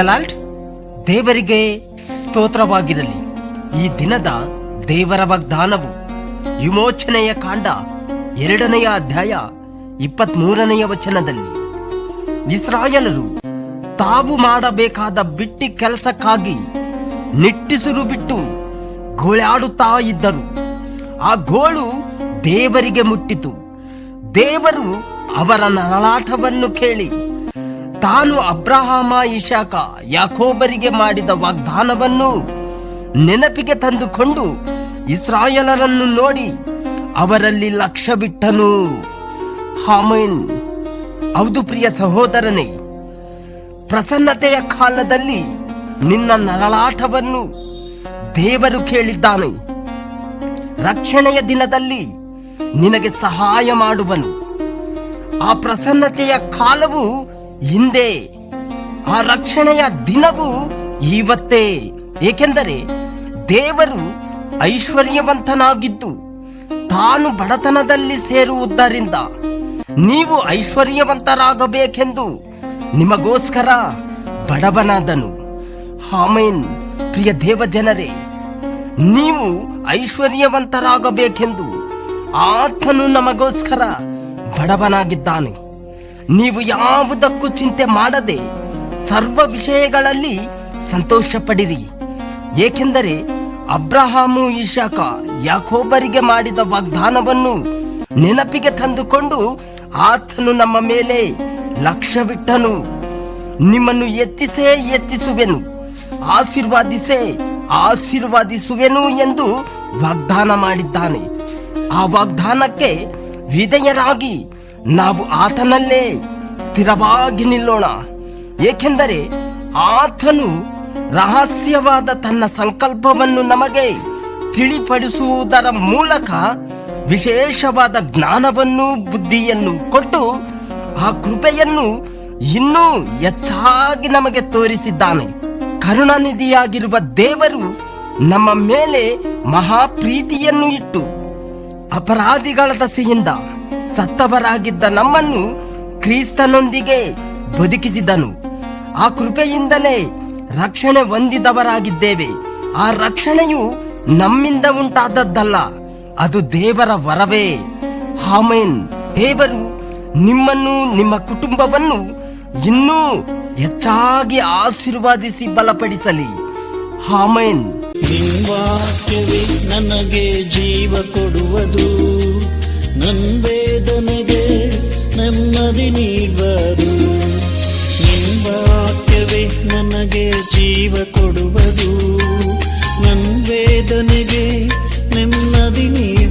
Lord ದೇವರಿಗೆ ಸ್ತೋತ್ರವಾಗಿರಲಿ. ಈ ದಿನದ ದೇವರ ವಾಗ್ದಾನವು ವಿಮೋಚನೆಯ ಕಾಂಡ ಎರಡನೆಯ ಅಧ್ಯಾಯ ಇಪ್ಪತ್ಮೂರನೆಯ ವಚನದಲ್ಲಿ. ಇಸ್ರಾಯಲರು ತಾವು ಮಾಡಬೇಕಾದ ಬಿಟ್ಟಿ ಕೆಲಸಕ್ಕಾಗಿ ನಿಟ್ಟಿಸಿರು ಬಿಟ್ಟು ಗೋಳಾಡುತ್ತಾ ಇದ್ದರು. ಆ ಗೋಳು ದೇವರಿಗೆ ಮುಟ್ಟಿತು. ದೇವರು ಅವರ ನರಳಾಟವನ್ನು ಕೇಳಿ, ತಾನು ಅಬ್ರಹಾಮ, ಇಶಾಕ, ಯಾಕೋಬರಿಗೆ ಮಾಡಿದ ವಾಗ್ದಾನವನ್ನು ನೆನಪಿಗೆ ತಂದುಕೊಂಡು ಇಸ್ರಾಯಲರನ್ನು ನೋಡಿ ಅವರಲ್ಲಿ ಲಕ್ಷ್ಯ ಬಿಟ್ಟನು ಹಾಮೈನ್ ಹೌದು ಪ್ರಿಯ ಸಹೋದರನೇ, ಪ್ರಸನ್ನತೆಯ ಕಾಲದಲ್ಲಿ ನಿನ್ನ ನರಳಾಟವನ್ನು ದೇವರು ಕೇಳಿದ್ದಾನೆ. ರಕ್ಷಣೆಯ ದಿನದಲ್ಲಿ ನಿನಗೆ ಸಹಾಯ ಮಾಡುವನು. ಆ ಪ್ರಸನ್ನತೆಯ ಕಾಲವು ಹಿಂದೆ, ಆ ರಕ್ಷಣೆಯ ದಿನವು ಇವತ್ತೇ ಏಕೆಂದರೆ ದೇವರು ಐಶ್ವರ್ಯವಂತನಾಗಿದ್ದು, ತಾನು ಬಡತನದಲ್ಲಿ ಸೇರುವುದರಿಂದ ನೀವು ಐಶ್ವರ್ಯವಂತರಾಗಬೇಕೆಂದು ನಿಮಗೋಸ್ಕರ ಬಡವನಾದನು. ಹಾಮೇನ್ ಪ್ರಿಯ ದೇವಜನರೇ, ನೀವು ಐಶ್ವರ್ಯವಂತರಾಗಬೇಕೆಂದು ಆತನು ನಮಗೋಸ್ಕರ ಬಡವನಾಗಿದ್ದಾನೆ. ನೀವು ಯಾವುದಕ್ಕೂ ಚಿಂತೆ ಮಾಡದೆ ಸರ್ವ ವಿಷಯಗಳಲ್ಲಿ ಸಂತೋಷ ಪಡಿರಿ ಏಕೆಂದರೆ ಅಬ್ರಹಾಮು, ಇಶಾಕ, ಯಾಕೋಬರಿಗೆ ಮಾಡಿದ ವಾಗ್ದಾನವನ್ನು ನೆನಪಿಗೆ ತಂದುಕೊಂಡು ಆತನು ನಮ್ಮ ಮೇಲೆ ಲಕ್ಷ್ಯವಿಟ್ಟನು. ನಿಮ್ಮನ್ನು ಎತ್ತಿಸೇ ಎತ್ತಿಸುವೆನು, ಆಶೀರ್ವಾದಿಸೇ ಆಶೀರ್ವಾದಿಸುವೆನು ಎಂದು ವಾಗ್ದಾನ ಮಾಡಿದ್ದಾನೆ. ಆ ವಾಗ್ದಾನಕ್ಕೆ ವಿಧೇಯರಾಗಿ ನಾವು ಆತನಲ್ಲೇ ಸ್ಥಿರವಾಗಿ ನಿಲ್ಲೋಣ. ಏಕೆಂದರೆ ಆತನು ರಹಸ್ಯವಾದ ತನ್ನ ಸಂಕಲ್ಪವನ್ನು ನಮಗೆ ತಿಳಿಪಡಿಸುವುದರ ಮೂಲಕ ವಿಶೇಷವಾದ ಜ್ಞಾನವನ್ನು ಬುದ್ಧಿಯನ್ನು ಕೊಟ್ಟು ಆ ಕೃಪೆಯನ್ನು ಇನ್ನೂ ಹೆಚ್ಚಾಗಿ ನಮಗೆ ತೋರಿಸಿದ್ದಾನೆ. ಕರುಣಾನಿಧಿಯಾಗಿರುವ ದೇವರು ನಮ್ಮ ಮೇಲೆ ಮಹಾಪ್ರೀತಿಯನ್ನು ಇಟ್ಟು ಅಪರಾಧಿಗಳ ದಸೆಯಿಂದ ಸತ್ತವರಾಗಿದ್ದ ನಮ್ಮನ್ನು ಕ್ರಿಸ್ತನೊಂದಿಗೆ ಬದುಕಿಸಿದನು. ಆ ಕೃಪೆಯಿಂದಲೇ ರಕ್ಷಣೆ ಹೊಂದಿದವರಾಗಿದ್ದೇವೆ. ಆ ರಕ್ಷಣೆಯು ನಮ್ಮಿಂದ ಉಂಟಾದದ್ದಲ್ಲ, ಅದು ದೇವರ ವರವೇ. ಹಾಮೇನ್ ದೇವರು ನಿಮ್ಮನ್ನು, ನಿಮ್ಮ ಕುಟುಂಬವನ್ನು ಇನ್ನೂ ಹೆಚ್ಚಾಗಿ ಆಶೀರ್ವಾದಿಸಿ ಬಲಪಡಿಸಲಿ. ಹಾಮೇನ್ ನಿಮ್ವಾಕ್ಯವೇ ನನಗೆ ಜೀವ ಕೊಡುವುದು. ನನ್ವೇದನೆಗೆ ನೆಮ್ಮದಿ ನೀಡುವುದು. ನಿಮ್ವಾಕ್ಯವೇ ನನಗೆ ಜೀವ ಕೊಡುವುದು. ನನ್ವೇದನೆಗೆ ನೆಮ್ಮದಿ ನೀಡುವುದು